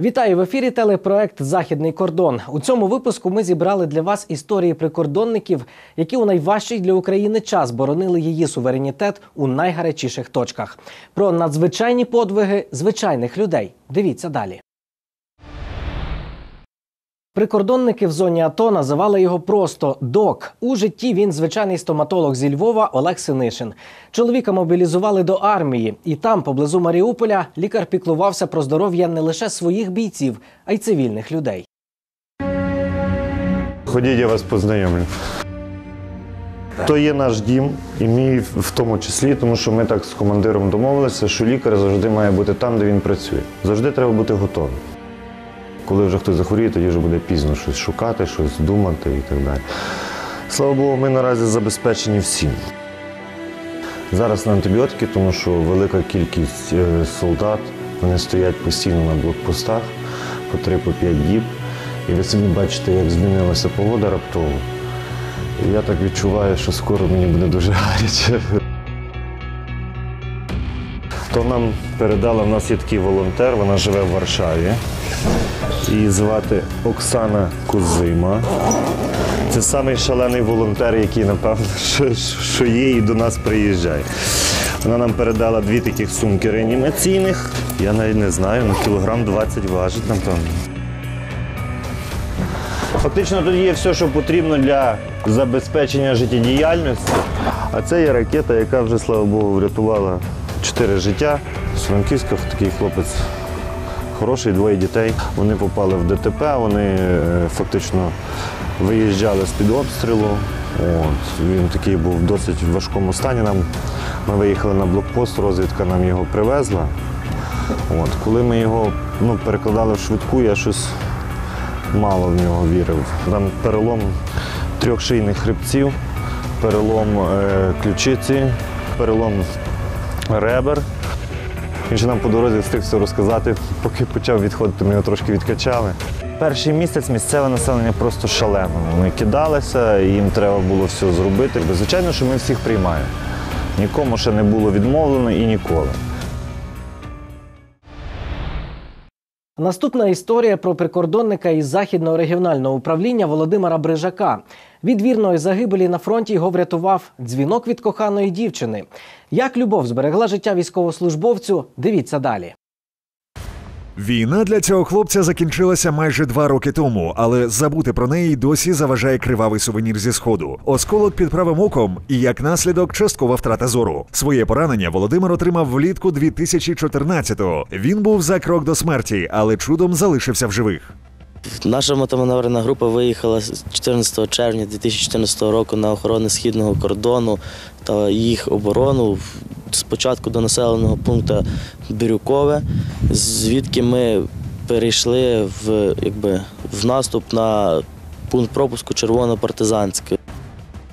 Вітаю в ефірі. Телепроект Західний кордон. У цьому випуску ми зібрали для вас історії прикордонників, які у найважчий для України час боронили її суверенітет у найгарячіших точках. Про надзвичайні подвиги звичайних людей. Дивіться далі. Прикордонники в зоні АТО називали його просто док. У житті він звичайний стоматолог зі Львова Олег Синишин. Чоловіка мобілізували до армії, і там, поблизу Маріуполя, лікар піклувався про здоров'я не лише своїх бійців, а й цивільних людей. Ходіть, я вас познайомлю. То є наш дім, і мій в тому числі, тому що ми так з командиром домовилися, що лікар завжди має бути там, де він працює. Завжди треба бути готовим. Коли вже хтось захворіє, тоді вже буде пізно щось шукати, щось думати і так далі. Слава Богу, ми наразі забезпечені всім. Зараз на антибіотики, тому що велика кількість е, солдат вони стоять постійно на блокпостах по 3-5 діб. І ви самі бачите, як змінилася погода раптово. І я так відчуваю, що скоро мені буде дуже гаряче. То нам передала, в нас є такий волонтер, вона живе в Варшаві. Її звати Оксана Кузима. Це самий шалений волонтер, який, напевно, що, що є і до нас приїжджає. Вона нам передала дві таких сумки реанімаційних. Я навіть не знаю, на кілограм 20 важить, напевно. Фактично тут є все, що потрібно для забезпечення життєдіяльності. А це є ракета, яка вже, слава Богу, врятувала чотири життя. З Франківська такий хлопець хороший, двоє дітей. Вони попали в ДТП, вони е, фактично виїжджали з-під обстрілу. От, він такий був в досить важкому стані. Нам, ми виїхали на блокпост, розвідка нам його привезла. От, коли ми його ну, перекладали в швидку, я щось мало в нього вірив. Там перелом трьох шийних хребців, перелом е, ключиці, перелом ребер. Він ще нам по дорозі встиг все розказати, поки почав відходити, ми його трошки відкачали. Перший місяць місцеве населення просто шалено. Вони кидалися, їм треба було все зробити. Звичайно, що ми всіх приймаємо. Нікому ще не було відмовлено і ніколи. Наступна історія про прикордонника із західного регіонального управління Володимира Брижака. Від вірної загибелі на фронті його врятував дзвінок від коханої дівчини. Як любов зберегла життя військовослужбовцю? Дивіться далі. Війна для цього хлопця закінчилася майже два роки тому, але забути про неї досі заважає кривавий сувенір зі сходу. Осколок під правим оком і як наслідок часткова втрата зору. Своє поранення Володимир отримав влітку 2014-го. Він був за крок до смерті, але чудом залишився в живих. Наша мотоманеврена група виїхала 14 червня 2014 року на охорону східного кордону та їх оборону спочатку до населеного пункту Бірюкове, звідки ми перейшли в, якби, в наступ на пункт пропуску Червоно-Партизанське.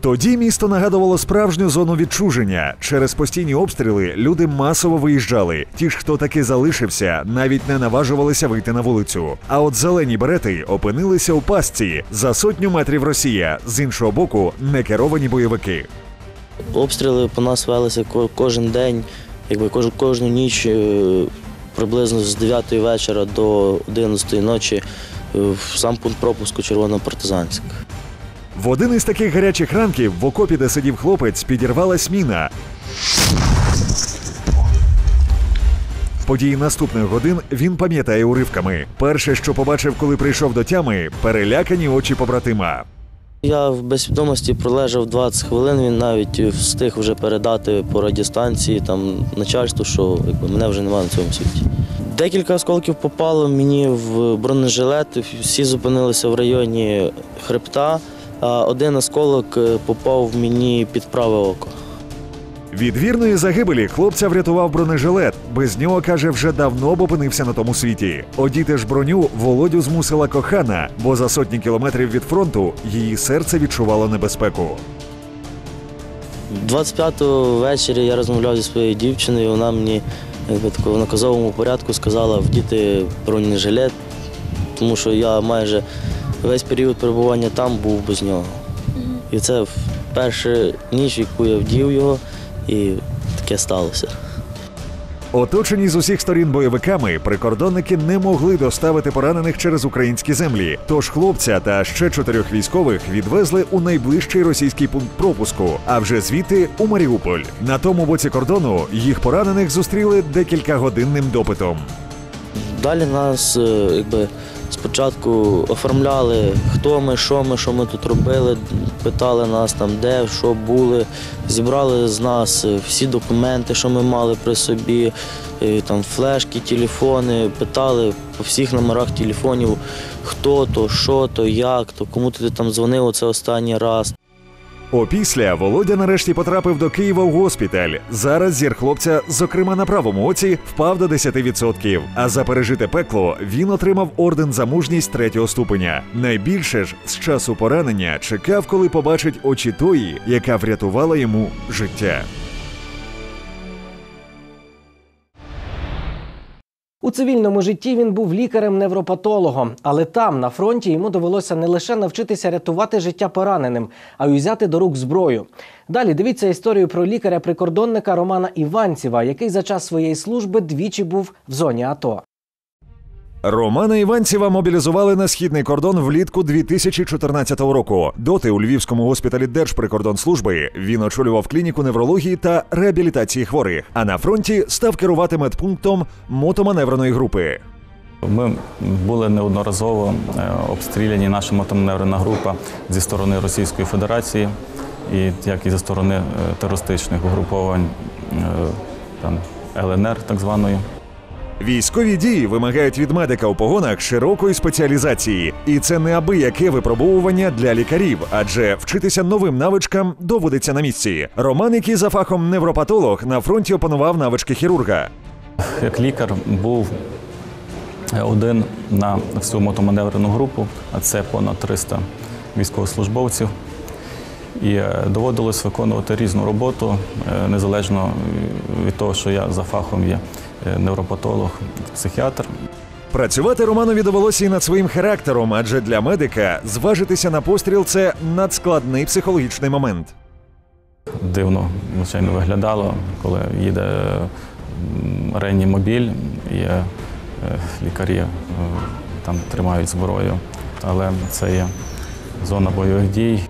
Тоді місто нагадувало справжню зону відчуження. Через постійні обстріли люди масово виїжджали. Ті ж, хто таки залишився, навіть не наважувалися вийти на вулицю. А от зелені берети опинилися у пастці за сотню метрів Росія. З іншого боку, некеровані бойовики. Обстріли по нас велися кожен день, якби кож- кожну ніч е, приблизно з 9 вечора до 11 ночі е, в сам пункт пропуску Червоно-Партизанськ. В один із таких гарячих ранків в окопі, де сидів хлопець, підірвалась міна. Події наступних годин він пам'ятає уривками. Перше, що побачив, коли прийшов до тями, перелякані очі побратима. Я в безсвідомості пролежав 20 хвилин, він навіть встиг вже передати по радіостанції там, начальству, що якби, мене вже немає на цьому світі. Декілька осколків попало мені в бронежилет, всі зупинилися в районі хребта, а один осколок е, попав мені під праве око. Від вірної загибелі хлопця врятував бронежилет. Без нього каже, вже давно б опинився на тому світі. Одіти ж броню Володю змусила кохана, бо за сотні кілометрів від фронту її серце відчувало небезпеку. 25-го ввечері я розмовляв зі своєю дівчиною, вона мені якби, в наказовому порядку сказала вдіти бронежилет, тому що я майже весь період перебування там був без нього. І це перша ніч, яку я вдів його, і таке сталося. Оточені з усіх сторін бойовиками, прикордонники не могли доставити поранених через українські землі. Тож хлопця та ще чотирьох військових відвезли у найближчий російський пункт пропуску, а вже звідти у Маріуполь. На тому боці кордону їх поранених зустріли декількагодинним допитом. Далі нас е, якби спочатку оформляли, хто ми, що ми, що ми тут робили, питали нас там, де, що були, зібрали з нас е, всі документи, що ми мали при собі, е, там флешки, телефони, питали по всіх номерах телефонів, хто то, що то, як то, кому ти там дзвонив оце останній раз. Опісля Володя нарешті потрапив до Києва в госпіталь. Зараз зір хлопця, зокрема на правому оці, впав до 10%. А за пережите пекло він отримав орден за мужність третього ступеня. Найбільше ж з часу поранення чекав, коли побачить очі тої, яка врятувала йому життя. У цивільному житті він був лікарем-невропатологом, але там, на фронті, йому довелося не лише навчитися рятувати життя пораненим, а й узяти до рук зброю. Далі дивіться історію про лікаря-прикордонника Романа Іванцєва, який за час своєї служби двічі був в зоні АТО. Романа Іванцєва мобілізували на східний кордон влітку 2014 року. Доти у Львівському госпіталі Держприкордонслужби він очолював клініку неврології та реабілітації хворих. А на фронті став керувати медпунктом мотоманевреної групи. Ми були неодноразово е, обстріляні наша мотоманеврена група зі сторони Російської Федерації, і як і зі сторони е, терористичних угруповань е, там, ЛНР, так званої. Військові дії вимагають від медика у погонах широкої спеціалізації, і це неабияке випробовування для лікарів, адже вчитися новим навичкам доводиться на місці. Роман, який за фахом невропатолог, на фронті опанував навички хірурга. Як лікар був один на всю мотоманеврену групу, а це понад 300 військовослужбовців. І е, доводилось виконувати різну роботу, е, незалежно від того, що я за фахом є е, невропатолог, психіатр. Працювати Романові довелося і над своїм характером, адже для медика зважитися на постріл це надскладний психологічний момент. Дивно, звичайно, виглядало, коли їде реанімобіль і е, лікарі е, там тримають зброю. Але це є зона бойових дій.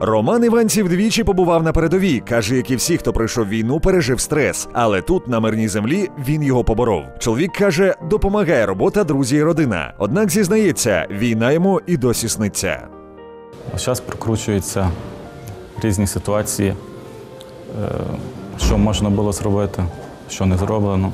Роман Іванців двічі побував на передовій. каже, як і всі, хто пройшов війну, пережив стрес. Але тут, на мирній землі, він його поборов. Чоловік каже, допомагає робота, друзі і родина. Однак зізнається, війна йому і досі сниться. Зараз прокручуються різні ситуації, е, що можна було зробити, що не зроблено.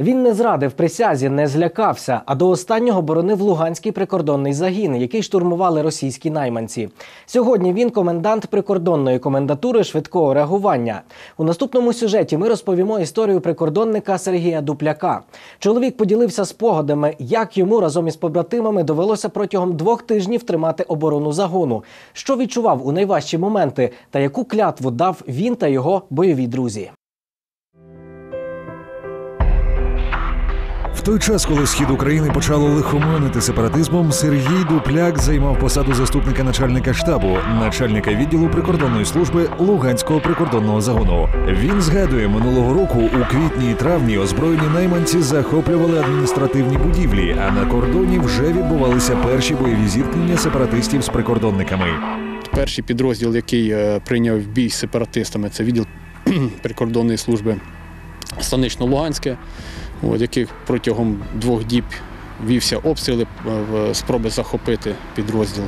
Він не зрадив присязі, не злякався, а до останнього боронив Луганський прикордонний загін, який штурмували російські найманці. Сьогодні він комендант прикордонної комендатури швидкого реагування. У наступному сюжеті ми розповімо історію прикордонника Сергія Дупляка. Чоловік поділився спогадами, як йому разом із побратимами довелося протягом двох тижнів тримати оборону загону, що відчував у найважчі моменти, та яку клятву дав він та його бойові друзі. Той час, коли схід України почало лихоманити сепаратизмом, Сергій Дупляк займав посаду заступника начальника штабу, начальника відділу прикордонної служби Луганського прикордонного загону. Він згадує минулого року у квітні і травні озброєні найманці захоплювали адміністративні будівлі, а на кордоні вже відбувалися перші бойові зіткнення сепаратистів з прикордонниками. Перший підрозділ, який е, прийняв бій з сепаратистами, це відділ прикордонної служби Станично-Луганське, от, який протягом двох діб вівся обстріли е, в спроби захопити підрозділ.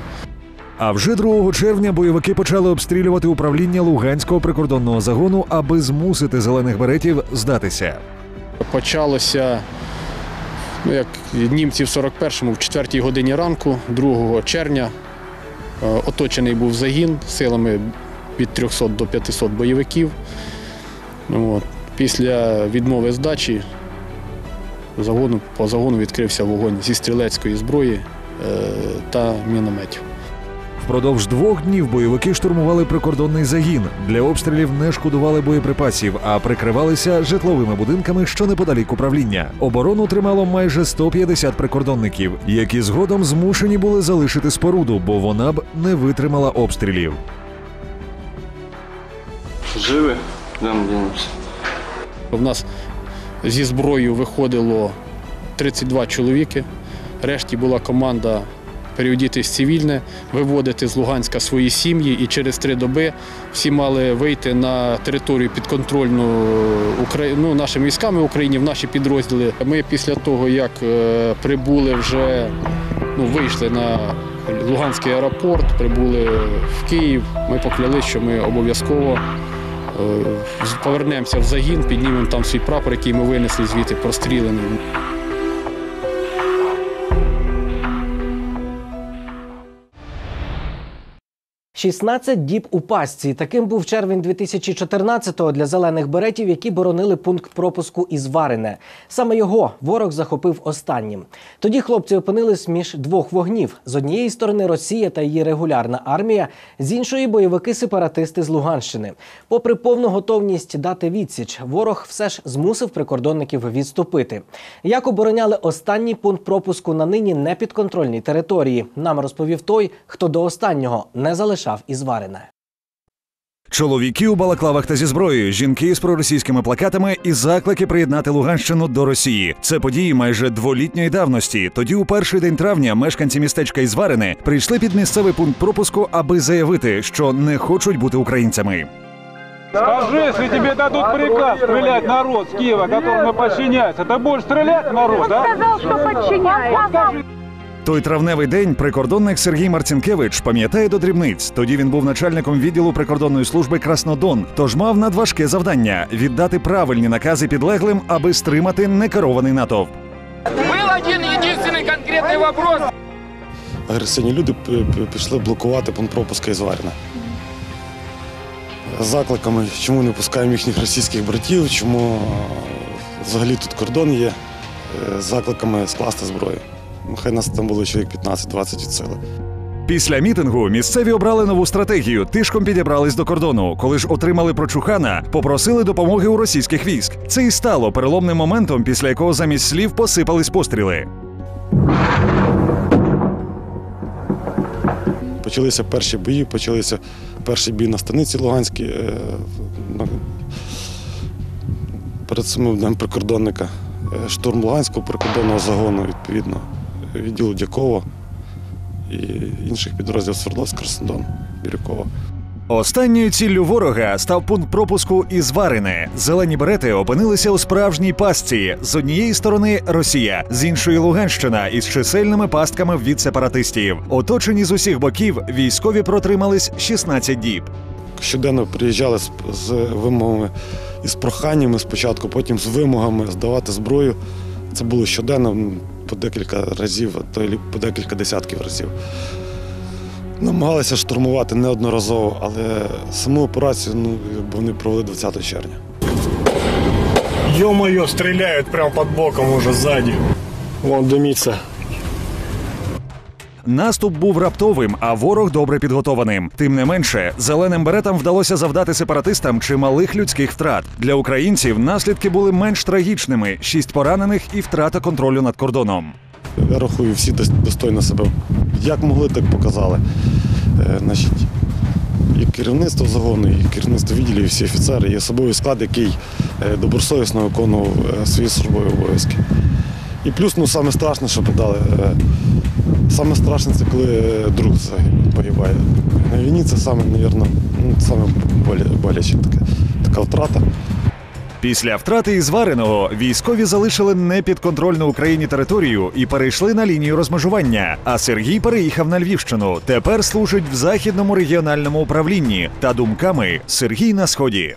А вже 2 червня бойовики почали обстрілювати управління Луганського прикордонного загону, аби змусити зелених беретів здатися. Почалося, ну, як німці в 41-му, в 4 годині ранку, 2 червня. Е, Оточений був загін силами від 300 до 500 бойовиків. От. Після відмови здачі загону, по загону відкрився вогонь зі стрілецької зброї е, та мінометів. Впродовж двох днів бойовики штурмували прикордонний загін. Для обстрілів не шкодували боєприпасів, а прикривалися житловими будинками, що неподалік управління. Оборону тримало майже 150 прикордонників, які згодом змушені були залишити споруду, бо вона б не витримала обстрілів. Мы денемся? В нас зі зброєю виходило 32 чоловіки. Решті була команда переодітись цивільне, виводити з Луганська свої сім'ї, і через три доби всі мали вийти на територію підконтрольну Украї... ну, нашими військами Україні, в наші підрозділи. Ми після того, як е, прибули вже, ну, вийшли на Луганський аеропорт, прибули в Київ, ми поклялися, що ми обов'язково Е, Повернемося в загін, піднімемо там свій прапор, який ми винесли звідти прострілений. 16 діб у пастці. Таким був червень 2014-го для зелених беретів, які боронили пункт пропуску із Варине. Саме його ворог захопив останнім. Тоді хлопці опинились між двох вогнів: з однієї сторони Росія та її регулярна армія, з іншої бойовики-сепаратисти з Луганщини. Попри повну готовність дати відсіч, ворог все ж змусив прикордонників відступити. Як обороняли останній пункт пропуску на нині непідконтрольній території, нам розповів той, хто до останнього не залишав із Варина. Чоловіки у балаклавах та зі зброєю, жінки з проросійськими плакатами і заклики приєднати Луганщину до Росії. Це події майже дволітньої давності. Тоді, у перший день травня, мешканці містечка Ізварини прийшли під місцевий пункт пропуску, аби заявити, що не хочуть бути українцями. Скажи, если тебе дадут приказ стрелять народ с Киева, которому подчиняется, ты будешь стрелять в народ, да? сказал, что подчиняется. Той травневий день прикордонник Сергій Марцінкевич пам'ятає до дрібниць. Тоді він був начальником відділу прикордонної служби Краснодон, тож мав надважке завдання віддати правильні накази підлеглим, аби стримати некерований натовп. Был один единственный конкретный вопрос. агресивні люди п- п- пішли блокувати пункт пропуска із Варіна. З закликами, чому не пускаємо їхніх російських братів, чому е, взагалі тут кордон є, е, з закликами скласти зброю. Ну, Хай нас там було чоловік 15-20 від сили. Після мітингу місцеві обрали нову стратегію. Тишком підібрались до кордону. Коли ж отримали прочухана, попросили допомоги у російських військ. Це і стало переломним моментом, після якого замість слів посипались постріли. Почалися перші бої, почалися перший бій на станиці Луганській. е, Перед самим днем прикордонника. Е, Штурм Луганського прикордонного загону, відповідно, відділу Дякова і інших підрозділів Свердловськ, Краснодон, Бірюкова. Останньою ціллю ворога став пункт пропуску із Варини. Зелені берети опинилися у справжній пастці. З однієї сторони Росія, з іншої Луганщина із чисельними пастками від сепаратистів. Оточені з усіх боків військові протримались 16 діб. Щоденно приїжджали з, з вимогами і з проханнями спочатку, потім з вимогами здавати зброю. Це було щоденно по декілька разів, а то й по декілька десятків разів. Намагалися штурмувати неодноразово, але саму операцію ну, якби вони провели 20 червня. Ё-моё, стреляют прям под боком уже сзади. Вон дымится. Наступ був раптовим, а ворог добре підготованим. Тим не менше, зеленим беретам вдалося завдати сепаратистам чималих людських втрат. Для українців наслідки були менш трагічними: шість поранених і втрата контролю над кордоном. Я рахую, всі достойно себе як могли, так показали. Е, значить, і керівництво загону, і керівництво відділів, і всі офіцери, і особовий склад, який е, добросовісно виконував е, свої службові обов'язки. І плюс, ну, саме страшне, що подали. Саме страшне це коли е, друг погибає. На війні це саме, мабуть, ну, саме боляче таке, така втрата. Після втрати Ізвареного військові залишили непідконтрольну Україні територію і перейшли на лінію розмежування. А Сергій переїхав на Львівщину. Тепер служить в західному регіональному управлінні та думками Сергій на сході.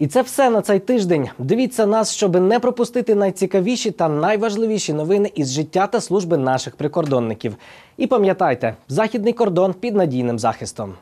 І це все на цей тиждень. Дивіться нас, щоб не пропустити найцікавіші та найважливіші новини із життя та служби наших прикордонників. І пам'ятайте, західний кордон під надійним захистом.